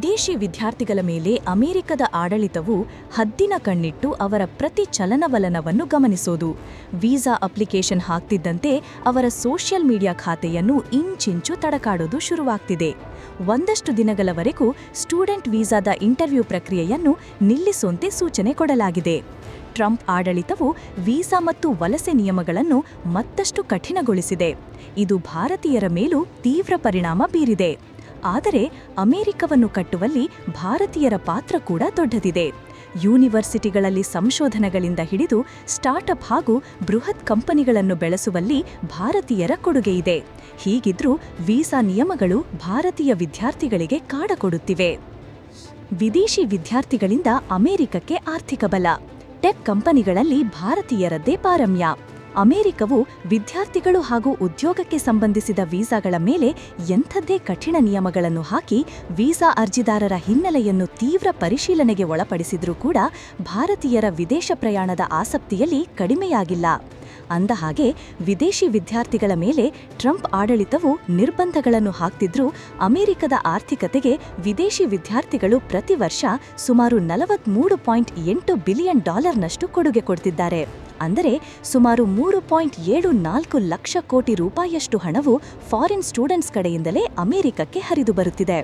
ವಿದೇಶಿ ವಿದ್ಯಾರ್ಥಿಗಳ ಮೇಲೆ ಅಮೆರಿಕದ ಆಡಳಿತವು ಹದ್ದಿನ ಕಣ್ಣಿಟ್ಟು ಅವರ ಪ್ರತಿ ಚಲನವಲನವನ್ನು ಗಮನಿಸೋದು. ವೀಸಾ ಅಪ್ಲಿಕೇಶನ್ ಹಾಕ್ತಿದ್ದಂತೆ ಅವರ ಸೋಷಿಯಲ್ ಮೀಡಿಯಾ ಖಾತೆಯನ್ನು ಇಂಚಿಂಚು ತಡಕಾಡೋದು ಶುರುವಾಗ್ತಿದೆ. ಒಂದಷ್ಟು ದಿನಗಳವರೆಗೂ ಸ್ಟೂಡೆಂಟ್ ವೀಸಾದ ಇಂಟರ್ವ್ಯೂ ಪ್ರಕ್ರಿಯೆಯನ್ನು ನಿಲ್ಲಿಸುವಂತೆ ಸೂಚನೆ ಕೊಡಲಾಗಿದೆ. ಟ್ರಂಪ್ ಆಡಳಿತವು ವೀಸಾ ಮತ್ತು ವಲಸೆ ನಿಯಮಗಳನ್ನು ಮತ್ತಷ್ಟು ಕಠಿಣಗೊಳಿಸಿದೆ. ಇದು ಭಾರತೀಯರ ಮೇಲೂ ತೀವ್ರ ಪರಿಣಾಮ ಬೀರಿದೆ. ಆದರೆ ಅಮೆರಿಕವನ್ನು ಕಟ್ಟುವಲ್ಲಿ ಭಾರತೀಯರ ಪಾತ್ರ ಕೂಡ ದೊಡ್ಡದಿದೆ. ಯೂನಿವರ್ಸಿಟಿಗಳಲ್ಲಿ ಸಂಶೋಧನೆಗಳಿಂದ ಹಿಡಿದು ಸ್ಟಾರ್ಟ್ಅಪ್ ಹಾಗೂ ಬೃಹತ್ ಕಂಪನಿಗಳನ್ನು ಬೆಳೆಸುವಲ್ಲಿ ಭಾರತೀಯರ ಕೊಡುಗೆಯಿದೆ ಹೀಗಿದ್ರೂ ವೀಸಾ ನಿಯಮಗಳು ಭಾರತೀಯ ವಿದ್ಯಾರ್ಥಿಗಳಿಗೆ ಕಾಡ ಕೊಡುತ್ತಿವೆ ವಿದೇಶಿ ವಿದ್ಯಾರ್ಥಿಗಳಿಂದ ಅಮೆರಿಕಕ್ಕೆ ಆರ್ಥಿಕ ಬಲ. ಟೆಕ್ ಕಂಪನಿಗಳಲ್ಲಿ ಭಾರತೀಯರದ್ದೇ ಪಾರಮ್ಯ. ಅಮೆರಿಕವು ವಿದ್ಯಾರ್ಥಿಗಳು ಹಾಗೂ ಉದ್ಯೋಗಕ್ಕೆ ಸಂಬಂಧಿಸಿದ ವೀಸಾಗಳ ಮೇಲೆ ಎಂಥದ್ದೇ ಕಠಿಣ ನಿಯಮಗಳನ್ನು ಹಾಕಿ ವೀಸಾ ಅರ್ಜಿದಾರರ ಹಿನ್ನೆಲೆಯನ್ನು ತೀವ್ರ ಪರಿಶೀಲನೆಗೆ ಒಳಪಡಿಸಿದರೂ ಕೂಡ ಭಾರತೀಯರ ವಿದೇಶ ಪ್ರಯಾಣದ ಆಸಕ್ತಿಯಲ್ಲಿ ಕಡಿಮೆಯಾಗಿಲ್ಲ. ಅಂದಹಾಗೆ ವಿದೇಶಿ ವಿದ್ಯಾರ್ಥಿಗಳ ಮೇಲೆ ಟ್ರಂಪ್ ಆಡಳಿತವು ನಿರ್ಬಂಧಗಳನ್ನು ಹಾಕ್ತಿದ್ರೂ ಅಮೆರಿಕದ ಆರ್ಥಿಕತೆಗೆ ವಿದೇಶಿ ವಿದ್ಯಾರ್ಥಿಗಳು ಪ್ರತಿ ವರ್ಷ ಸುಮಾರು ನಲವತ್ಮೂರು ಪಾಯಿಂಟ್ ಎಂಟು ಬಿಲಿಯನ್ ಡಾಲರ್ನಷ್ಟು ಕೊಡುಗೆ ಕೊಡ್ತಿದ್ದಾರೆ. ಅಂದರೆ ಸುಮಾರು ಮೂರು ಪಾಯಿಂಟ್ ಏಳು ನಾಲ್ಕು ಲಕ್ಷ ಕೋಟಿ ರೂಪಾಯಿಯಷ್ಟು ಹಣವು ಫಾರಿನ್ ಸ್ಟೂಡೆಂಟ್ಸ್ ಕಡೆಯಿಂದಲೇ ಅಮೆರಿಕಕ್ಕೆ ಹರಿದು ಬರುತ್ತಿದೆ.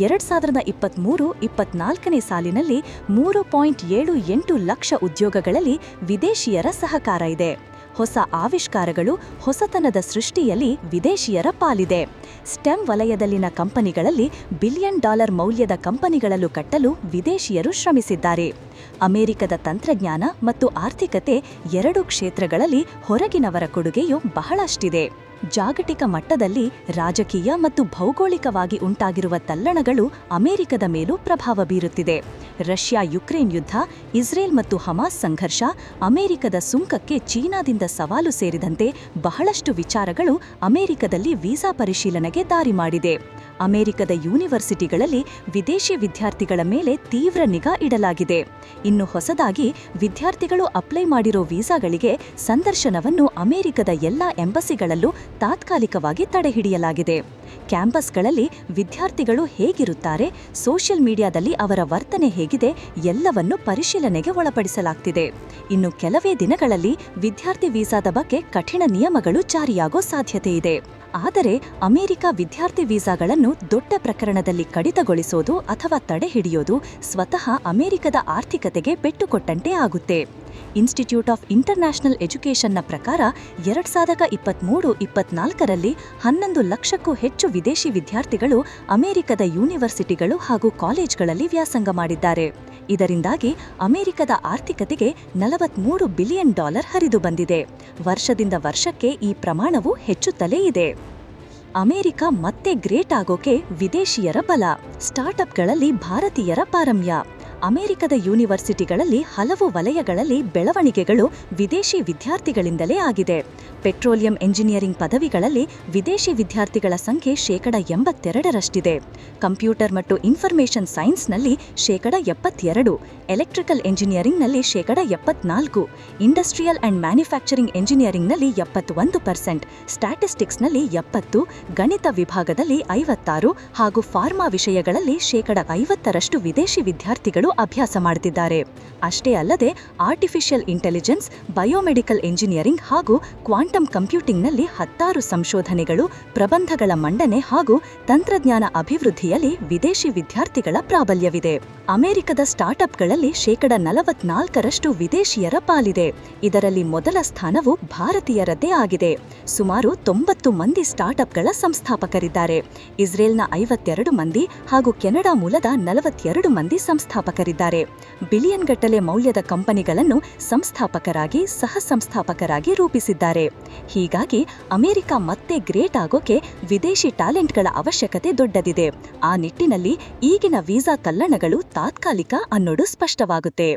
ಎರಡ್ ಸಾವಿರದ ಇಪ್ಪತ್ತ್ಮೂರು ಇಪ್ಪತ್ನಾಲ್ಕನೇ ಸಾಲಿನಲ್ಲಿ ಮೂರು ಪಾಯಿಂಟ್ ಏಳು ಎಂಟು ಲಕ್ಷ ಉದ್ಯೋಗಗಳಲ್ಲಿ ವಿದೇಶಿಯರ ಸಹಕಾರ ಇದೆ. ಹೊಸ ಆವಿಷ್ಕಾರಗಳು ಹೊಸತನದ ಸೃಷ್ಟಿಯಲ್ಲಿ ವಿದೇಶಿಯರ ಪಾಲಿದೆ. ಸ್ಟೆಮ್ ವಲಯದಲ್ಲಿನ ಕಂಪನಿಗಳಲ್ಲಿ ಬಿಲಿಯನ್ ಡಾಲರ್ ಮೌಲ್ಯದ ಕಂಪನಿಗಳಲ್ಲೂ ಕಟ್ಟಲು ವಿದೇಶಿಯರು ಶ್ರಮಿಸಿದ್ದಾರೆ. ಅಮೆರಿಕದ ತಂತ್ರಜ್ಞಾನ ಮತ್ತು ಆರ್ಥಿಕತೆ ಎರಡು ಕ್ಷೇತ್ರಗಳಲ್ಲಿ ಹೊರಗಿನವರ ಕೊಡುಗೆಯು ಬಹಳಷ್ಟಿದೆ. ಜಾಗತಿಕ ಮಟ್ಟದಲ್ಲಿ ರಾಜಕೀಯ ಮತ್ತು ಭೌಗೋಳಿಕವಾಗಿ ಉಂಟಾಗಿರುವ ತಲ್ಲಣಗಳು ಅಮೆರಿಕದ ಮೇಲೂ ಪ್ರಭಾವ ಬೀರುತ್ತಿದೆ. ರಷ್ಯಾ ಯುಕ್ರೇನ್ ಯುದ್ಧ, ಇಸ್ರೇಲ್ ಮತ್ತು ಹಮಾಸ್ ಸಂಘರ್ಷ, ಅಮೆರಿಕದ ಸುಂಕಕ್ಕೆ ಚೀನಾದಿಂದ ಸವಾಲು ಸೇರಿದಂತೆ ಬಹಳಷ್ಟು ವಿಚಾರಗಳು ಅಮೆರಿಕದಲ್ಲಿ ವೀಸಾ ಪರಿಶೀಲನೆಗೆ ದಾರಿ ಮಾಡಿದೆ. ಅಮೆರಿಕದ ಯೂನಿವರ್ಸಿಟಿಗಳಲ್ಲಿ ವಿದೇಶಿ ವಿದ್ಯಾರ್ಥಿಗಳ ಮೇಲೆ ತೀವ್ರ ನಿಗಾ ಇಡಲಾಗಿದೆ. ಇನ್ನು ಹೊಸದಾಗಿ ವಿದ್ಯಾರ್ಥಿಗಳು ಅಪ್ಲೈ ಮಾಡಿರೋ ವೀಸಾಗಳಿಗೆ ಸಂದರ್ಶನವನ್ನು ಅಮೆರಿಕದ ಎಲ್ಲ ಎಂಬಸಿಗಳಲ್ಲೂ ತಾತ್ಕಾಲಿಕವಾಗಿ ತಡೆಹಿಡಿಯಲಾಗಿದೆ ಕ್ಯಾಂಪಸ್ಗಳಲ್ಲಿ ವಿದ್ಯಾರ್ಥಿಗಳು ಹೇಗಿರುತ್ತಾರೆ, ಸೋಷಿಯಲ್ ಮೀಡಿಯಾದಲ್ಲಿ ಅವರ ವರ್ತನೆ ಹೇಗಿದೆ, ಎಲ್ಲವನ್ನು ಪರಿಶೀಲನೆಗೆ ಒಳಪಡಿಸಲಾಗ್ತಿದೆ. ಇನ್ನು ಕೆಲವೇ ದಿನಗಳಲ್ಲಿ ವಿದ್ಯಾರ್ಥಿ ವೀಸಾದ ಬಗ್ಗೆ ಕಠಿಣ ನಿಯಮಗಳು ಜಾರಿಯಾಗೋ ಸಾಧ್ಯತೆಯಿದೆ ಆದರೆ ಅಮೆರಿಕ ವಿದ್ಯಾರ್ಥಿ ವೀಸಾಗಳನ್ನು ದೊಡ್ಡ ಪ್ರಕರಣದಲ್ಲಿ ಕಡಿತಗೊಳಿಸೋದು ಅಥವಾ ತಡೆಹಿಡಿಯೋದು ಸ್ವತಃ ಅಮೆರಿಕದ ಆರ್ಥಿಕತೆಗೆ ಪೆಟ್ಟುಕೊಟ್ಟಂತೆ ಆಗುತ್ತೆ. ಇನ್ಸ್ಟಿಟ್ಯೂಟ್ ಆಫ್ ಇಂಟರ್ನ್ಯಾಷನಲ್ ಎಜುಕೇಷನ್ನ ಪ್ರಕಾರ ಎರಡ್ ಸಾವಿರದ ಇಪ್ಪತ್ತ್ಮೂರು ಇಪ್ಪತ್ನಾಲ್ಕರಲ್ಲಿ ಹನ್ನೊಂದು ಲಕ್ಷಕ್ಕೂ ಹೆಚ್ಚು ವಿದೇಶಿ ವಿದ್ಯಾರ್ಥಿಗಳು ಅಮೆರಿಕದ ಯೂನಿವರ್ಸಿಟಿಗಳು ಹಾಗೂ ಕಾಲೇಜ್ಗಳಲ್ಲಿ ವ್ಯಾಸಂಗ ಮಾಡಿದ್ದಾರೆ. ಇದರಿಂದಾಗಿ ಅಮೆರಿಕದ ಆರ್ಥಿಕತೆಗೆ ನಲವತ್ಮೂರು ಬಿಲಿಯನ್ ಡಾಲರ್ ಹರಿದು ಬಂದಿದೆ. ವರ್ಷದಿಂದ ವರ್ಷಕ್ಕೆ ಈ ಪ್ರಮಾಣವು ಹೆಚ್ಚುತ್ತಲೇ ಇದೆ. ಅಮೆರಿಕ ಮತ್ತೆ ಗ್ರೇಟ್ ಆಗೋಕೆ ವಿದೇಶಿಯರ ಬಲ, ಸ್ಟಾರ್ಟ್ಅಪ್ಗಳಲ್ಲಿ ಭಾರತೀಯರ ಪಾರಮ್ಯ. ಅಮೆರಿಕದ ಯೂನಿವರ್ಸಿಟಿಗಳಲ್ಲಿ ಹಲವು ವಲಯಗಳಲ್ಲಿ ಬೆಳವಣಿಗೆಗಳು ವಿದೇಶಿ ವಿದ್ಯಾರ್ಥಿಗಳಿಂದಲೇ ಆಗಿದೆ. ಪೆಟ್ರೋಲಿಯಂ ಎಂಜಿನಿಯರಿಂಗ್ ಪದವಿಗಳಲ್ಲಿ ವಿದೇಶಿ ವಿದ್ಯಾರ್ಥಿಗಳ ಸಂಖ್ಯೆ ಶೇಕಡ ಎಂಬತ್ತೆರಡರಷ್ಟಿದೆ. ಕಂಪ್ಯೂಟರ್ ಮತ್ತು ಇನ್ಫರ್ಮೇಷನ್ ಸೈನ್ಸ್ನಲ್ಲಿ ಶೇಕಡ ಎಪ್ಪತ್ತೆರಡು, ಎಲೆಕ್ಟ್ರಿಕಲ್ ಎಂಜಿನಿಯರಿಂಗ್ನಲ್ಲಿ ಶೇಕಡ ಎಪ್ಪತ್ನಾಲ್ಕು, ಇಂಡಸ್ಟ್ರಿಯಲ್ ಅಂಡ್ ಮ್ಯಾನುಫ್ಯಾಕ್ಚರಿಂಗ್ ಎಂಜಿನಿಯರಿಂಗ್ನಲ್ಲಿ ಎಪ್ಪತ್ತೊಂದು ಪರ್ಸೆಂಟ್, ಸ್ಟ್ಯಾಟಿಸ್ಟಿಕ್ಸ್ನಲ್ಲಿ ಎಪ್ಪತ್ತು, ಗಣಿತ ವಿಭಾಗದಲ್ಲಿ ಐವತ್ತಾರು ಹಾಗೂ ಫಾರ್ಮಾ ವಿಷಯಗಳಲ್ಲಿ ಶೇಕಡ ಐವತ್ತರಷ್ಟು ವಿದೇಶಿ ವಿದ್ಯಾರ್ಥಿಗಳು ಅಭ್ಯಾಸ ಮಾಡುತ್ತಿದ್ದಾರೆ ಅಷ್ಟೇ ಅಲ್ಲದೆ ಆರ್ಟಿಫಿಷಿಯಲ್ ಇಂಟೆಲಿಜೆನ್ಸ್ ಬಯೋಮೆಡಿಕಲ್ ಎಂಜಿನಿಯರಿಂಗ್ ಹಾಗೂ ಕ್ವಾಂಟಮ್ ಕಂಪ್ಯೂಟಿಂಗ್ನಲ್ಲಿ ಹತ್ತಾರು ಸಂಶೋಧನೆಗಳು, ಪ್ರಬಂಧಗಳ ಮಂಡನೆ ಹಾಗೂ ತಂತ್ರಜ್ಞಾನ ಅಭಿವೃದ್ಧಿಯಲ್ಲಿ ವಿದೇಶಿ ವಿದ್ಯಾರ್ಥಿಗಳ ಪ್ರಾಬಲ್ಯವಿದೆ. ಅಮೆರಿಕದ ಸ್ಟಾರ್ಟ್ಅಪ್ಗಳಲ್ಲಿ ಶೇಕಡ ನಲವತ್ನಾಲ್ಕರಷ್ಟು ವಿದೇಶಿಯರ ಪಾಲಿದೆ. ಇದರಲ್ಲಿ ಮೊದಲ ಸ್ಥಾನವು ಭಾರತೀಯರದ್ದೇ ಆಗಿದೆ. ಸುಮಾರು ತೊಂಬತ್ತು ಮಂದಿ ಸ್ಟಾರ್ಟ್ಅಪ್ಗಳ ಸಂಸ್ಥಾಪಕರಿದ್ದಾರೆ. ಇಸ್ರೇಲ್ನ ಐವತ್ತೆರಡು ಮಂದಿ ಹಾಗೂ ಕೆನಡಾ ಮೂಲದ ನಲವತ್ತೆರಡು ಮಂದಿ ಸಂಸ್ಥಾಪಕರಿದ್ದಾರೆ ಬಿಲಿಯನ್ ಗಟ್ಟಲೆ ಮೌಲ್ಯದ ಕಂಪನಿಗಳನ್ನು ಸಂಸ್ಥಾಪಕರಾಗಿ ಸಹ ಸಂಸ್ಥಾಪಕರಾಗಿ ರೂಪಿಸಿದ್ದಾರೆ. ಹೀಗಾಗಿ ಅಮೆರಿಕ ಮತ್ತೆ ಗ್ರೇಟ್ ಆಗೋಕೆ ವಿದೇಶಿ ಟ್ಯಾಲೆಂಟ್ಗಳ ಅವಶ್ಯಕತೆ ದೊಡ್ಡದಿದೆ. ಆ ನಿಟ್ಟಿನಲ್ಲಿ ಈಗಿನ ವೀಸಾ ಕಲ್ಲಣಗಳು ತಾತ್ಕಾಲಿಕ ಅನ್ನೋದು ಸ್ಪಷ್ಟವಾಗುತ್ತೆ.